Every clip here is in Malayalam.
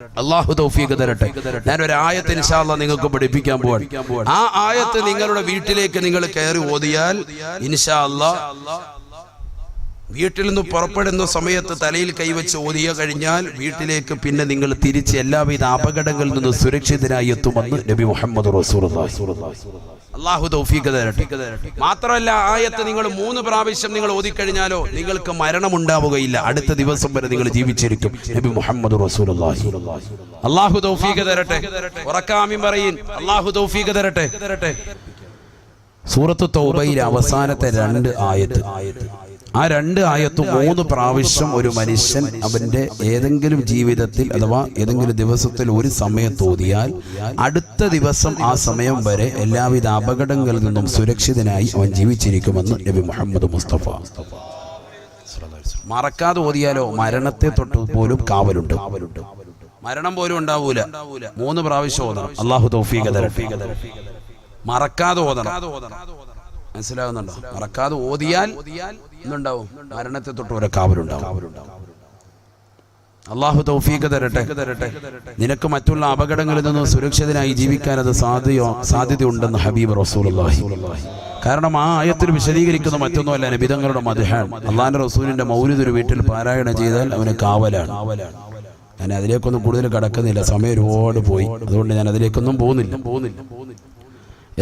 അള്ളാഹു തൗഫീഖ് തരട്ടെ. ഞാൻ ഒരു ആയത്ത് ഇൻഷാല്ല നിങ്ങൾക്ക് പഠിപ്പിക്കാൻ പോവാൻ ആ ആയത്ത് നിങ്ങളുടെ വീട്ടിലേക്ക് നിങ്ങൾ കയറി ഓതിയാൽ ഇൻഷാ അല്ലാ വീട്ടിൽ നിന്ന് പുറപ്പെടുന്ന സമയത്ത് തലയിൽ കൈവച്ച് ഓതിയ കഴിഞ്ഞാൽ വീട്ടിലേക്ക് പിന്നെ നിങ്ങൾ തിരിച്ച് എല്ലാവിധ അപകടങ്ങളിൽ നിന്ന് സുരക്ഷിതരായി എത്തുമെന്ന് നബി മുഹമ്മദ് തൗഫീഖ് തരട്ടെ. മാത്രമല്ല ആയത്ത് നിങ്ങൾ മൂന്ന് പ്രാവശ്യം നിങ്ങൾ ഓതിക്കഴിഞ്ഞാലോ നിങ്ങൾക്ക് മരണം ഉണ്ടാവുകയില്ല അടുത്ത ദിവസം വരെ നിങ്ങൾ ജീവിച്ചിരിക്കും. നബി മുഹമ്മദ് അള്ളാഹു തൗഫീഖ് തരട്ടെ. ഉറക്കാമി പറയും അള്ളാഹു തൗഫീഖ് തരട്ടെ തരട്ടെ. സൂറത്ത് തൗബയിലെ അവസാനത്തെ രണ്ട് ആയത്ത്. ആ രണ്ട് ആയത്ത് മൂന്ന് പ്രാവശ്യം ഒരു മനുഷ്യൻ അവന്റെ ഏതെങ്കിലും ജീവിതത്തിൽ അഥവാ ഏതെങ്കിലും ദിവസത്തിൽ ഒരു സമയം തോതിയാൽ അടുത്ത ദിവസം ആ സമയം വരെ എല്ലാവിധ അപകടങ്ങളിൽ നിന്നും സുരക്ഷിതനായി അവൻ ജീവിച്ചിരിക്കുമെന്ന് നബി മുഹമ്മദ് മുസ്തഫ. മറക്കാതെ ഓതിയാലോ മരണത്തെ തൊട്ട് പോലും കാവലുണ്ട്. മരണം പോലും ഉണ്ടാവൂല. മൂന്ന് പ്രാവശ്യം ഓതണം. അള്ളാഹു തൗഫീഖ തരട്ടെ. മറക്കാതെ ഓതണം. മനസ്സിലാകുന്നുണ്ടോ? മറക്കാതെ ഓതിയാൽ എന്തുണ്ടാവും? മരണത്തെ തൊട്ട് ഒരു കാവലുണ്ടാവും. അള്ളാഹു തൗഫീഖ് തരട്ടെ. നിനക്ക് മറ്റുള്ള അപകടങ്ങളിൽ നിന്നും സുരക്ഷിതനായി ജീവിക്കാൻ അത് സാധ്യയോ സാധ്യതയുണ്ടെന്ന് ഹബീബ് റസൂലുള്ളാഹി. കാരണം ആ ആയത്തിൽ വിശദീകരിക്കുന്ന മറ്റൊന്നുമല്ല നബിതങ്ങളുടെ മധുഹാൻ അള്ളാഹിന്റെ റസൂലിന്റെ മൗലിദ് ഒരു വീട്ടിൽ പാരായണം ചെയ്താൽ അവന് കാവലാണ്. ഞാൻ അതിലേക്കൊന്നും കൂടുതൽ കടക്കുന്നില്ല. സമയം ഒരുപാട് പോയി. അതുകൊണ്ട് ഞാൻ അതിലേക്കൊന്നും പോകുന്നില്ല പോകുന്നില്ല.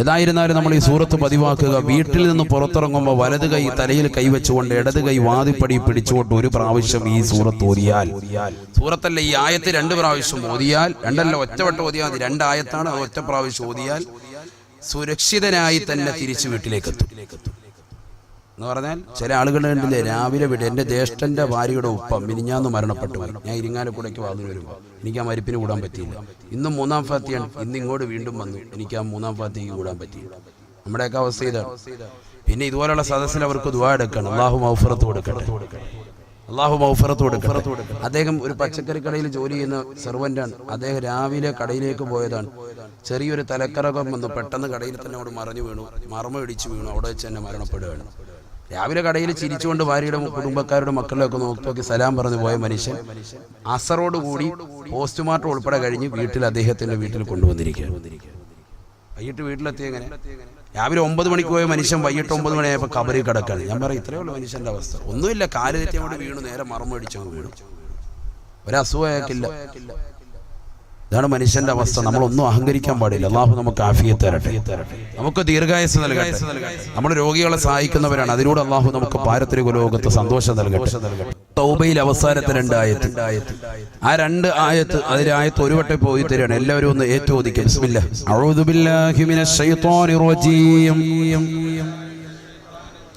ഏതായിരുന്നാലും നമ്മൾ ഈ സൂറത്ത് പതിവാക്കുക. വീട്ടിൽ നിന്ന് പുറത്തിറങ്ങുമ്പോൾ വലത് കൈ തലയിൽ കൈവച്ചുകൊണ്ട് ഇടത് കൈ വാതിപ്പടി പിടിച്ചുകൊണ്ട് ഒരു പ്രാവശ്യം ഈ സൂറത്ത് ഓതിയാൽ. സൂറത്തല്ല ഈ ആയത്ത് രണ്ട് പ്രാവശ്യം ഓതിയാൽ. രണ്ടല്ല ഒറ്റവട്ടം ഓതിയാൽ മതി. രണ്ടായത്താണ് അത് ഒറ്റ പ്രാവശ്യം ഓതിയാൽ സുരക്ഷിതനായി തന്നെ തിരിച്ചു വീട്ടിലേക്ക് എത്തും എന്ന് പറഞ്ഞാൽ ചില ആളുകൾ കണ്ടില്ലേ രാവിലെ വിട. എന്റെ ജ്യേഷ്ഠന്റെ ഭാര്യയുടെ ഉപ്പ മിനിഞ്ഞാന്ന് മരണപ്പെട്ടു. ഞാൻ ഇരിങ്ങാലക്കുടയ്ക്ക് വാതിൽ വരുമ്പോൾ എനിക്ക് ആ മരിപ്പിന് കൂടാൻ പറ്റിയില്ല. ഇന്നും മൂന്നാം ഫാത്തിയാണ്. ഇന്ന് ഇങ്ങോട്ട് വീണ്ടും വന്നു. എനിക്ക് ആ മൂന്നാം ഫാത്തിക്ക് കൂടാൻ പറ്റിയില്ല. നമ്മുടെയൊക്കെ അവസ്ഥ ഇതാണ്. പിന്നെ ഇതുപോലുള്ള സദസ്സിൽ അവർക്ക് ദുവാ എടുക്കണം. അള്ളാഹു മൗഫറത്ത് കൊടുക്കണം അള്ളാഹു മൗഫറത്ത് കൊടുക്കട്ടെ. അദ്ദേഹം ഒരു പച്ചക്കറി കടയിൽ ജോലി ചെയ്യുന്ന സെർവന്റാണ് അദ്ദേഹം രാവിലെ കടയിലേക്ക് പോയതാണ്. ചെറിയൊരു തലക്കറകം വന്ന്. പെട്ടെന്ന് കടയിൽ തന്നെ അവിടെ മറിഞ്ഞു വീണു. മർമ്മ ഇടിച്ചു വീണു. അവിടെ വെച്ച് തന്നെ മരണപ്പെടുകയാണ്. രാവിലെ കടയിൽ ചിരിച്ചുകൊണ്ട് ഭാര്യയുടെ കുടുംബക്കാരുടെ മക്കളിലൊക്കെ നോക്കി നോക്കി സലാം പറഞ്ഞു പോയ മനുഷ്യൻ അസറോട് കൂടി പോസ്റ്റ്മോർട്ടം ഉൾപ്പെടെ കഴിഞ്ഞ് വീട്ടിൽ അദ്ദേഹത്തിന്റെ വീട്ടിൽ കൊണ്ടുവന്നിരിക്കുകയാണ്. വൈകിട്ട് വീട്ടിലെത്തി എങ്ങനെ? രാവിലെ ഒമ്പത് മണിക്ക് പോയ മനുഷ്യൻ വൈകിട്ട് ഒമ്പത് മണിയായപ്പോൾ കബറിൽ കിടക്കാണ് ഞാൻ പറയും ഇത്രയേ ഉള്ളൂ മനുഷ്യന്റെ അവസ്ഥ. ഒന്നുമില്ല കാൽ തെറ്റി വീണു നേരെ മറന്നു അടിച്ചങ്ങ് വീണു. ഒരസുഖയാക്കില്ല ഇതാണ് മനുഷ്യന്റെ അവസ്ഥ. നമ്മളൊന്നും അഹങ്കരിക്കാൻ പാടില്ല. അള്ളാഹു നമുക്ക് ആഫിയത്ത് തരട്ടെ. നമുക്ക് ദീർഘായുസ് നൽകട്ടെ. നമ്മൾ രോഗികളെ സഹായിക്കുന്നവരാണ്. അതിലൂടെ അള്ളാഹു നമുക്ക് പാരത്രിക ലോകത്ത് സന്തോഷം നൽകട്ടെ. തൗബയിൽ അവസാനത്തെ രണ്ട് ആയത്ത്. ആ രണ്ട് ആയത്ത് അതിലെ ആയത്ത് ഒരു വട്ടം പോയി തരികയാണ്. എല്ലാവരും ഒന്ന് ഏറ്റുമോദിക്കും ബിസ്മില്ലാ. അഊദു ബില്ലാഹി മിനശ് ശൈത്വാനിർ റജീം.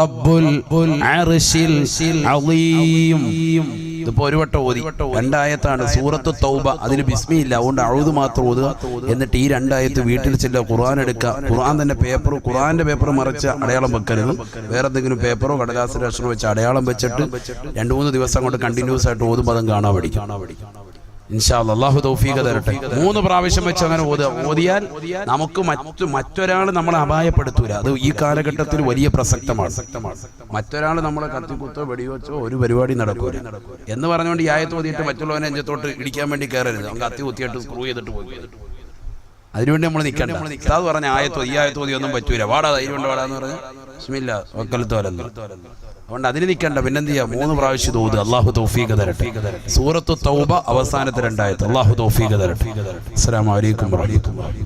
റബ്ബുൽ അർശിൽ ഒരു വട്ടം രണ്ടായത്താണ് സൂറത്ത് തൗബ. അതിന് ബിസ്മിയില്ല അതുകൊണ്ട് അഴുത് മാത്രം ഓതുക. എന്നിട്ട് ഈ രണ്ടായത്ത് വീട്ടിൽ ചെല്ല ഖുർആൻ എടുക്കുക. ഖുർആൻ തന്നെ പേപ്പർ ഖുർആന്റെ പേപ്പർ മറിച്ച് അടയാളം വെക്കരുത്. വേറെ എന്തെങ്കിലും പേപ്പറോ കടലാസിലക്ഷണോ വെച്ച് അടയാളം വെച്ചിട്ട് രണ്ട് മൂന്ന് ദിവസം കൊണ്ട് കണ്ടിന്യൂസ് ആയിട്ട് ഓതും പദം കാണാൻ പഠിക്കും. അള്ളാഹു തൗഫീഖ തരട്ടെ. മൂന്ന് പ്രാവശ്യം വെച്ച് അങ്ങനെ ഓതുക ഓതിയാൽ നമുക്ക് മറ്റു മറ്റൊരാൾ നമ്മളെ അപായപ്പെടുത്തൂല. അത് ഈ കാലഘട്ടത്തിൽ വലിയ പ്രസക്തമാണ്. മറ്റൊരാൾ നമ്മളെ കത്തിക്കുത്തോ വെടിവെച്ചോ ഒരു പരിപാടി നടക്കൂല. എന്ന് പറഞ്ഞുകൊണ്ട് ഈ ആയത്ത് ഓതിയിട്ട് മറ്റുള്ളവനെ അഞ്ചത്തോട്ട് ഇടിക്കാൻ വേണ്ടി കയറരുത്. നമുക്ക് കത്തി കുത്തിയിട്ട് സ്ക്രൂ ചെയ്തിട്ട് പോയി അതിനുവേണ്ടി നമ്മൾ നിൽക്കണ്ട. അത് പറഞ്ഞ ആയത്തോ ഈ ആയത്തോ ഒന്നും പറ്റൂല. വാടാ ധൈര്യം വാടാന്ന് പറഞ്ഞ. ബിസ്മില്ലാ അതുകൊണ്ട് അതിന് നിൽക്കണ്ട പിന്നെന്ത് ചെയ്യാം മൂന്ന് പ്രാവശ്യം തോത് അള്ളാഹു തൗഫീഖ് തരട്ടെ. സൂറത്ത് തൗബ അവസാനത്തെ ഉണ്ടായത് അള്ളാഹു തൗഫീഖ് തരട്ടെ. അസ്സലാമു അലൈക്കും വറഹ്മത്തുള്ളാഹി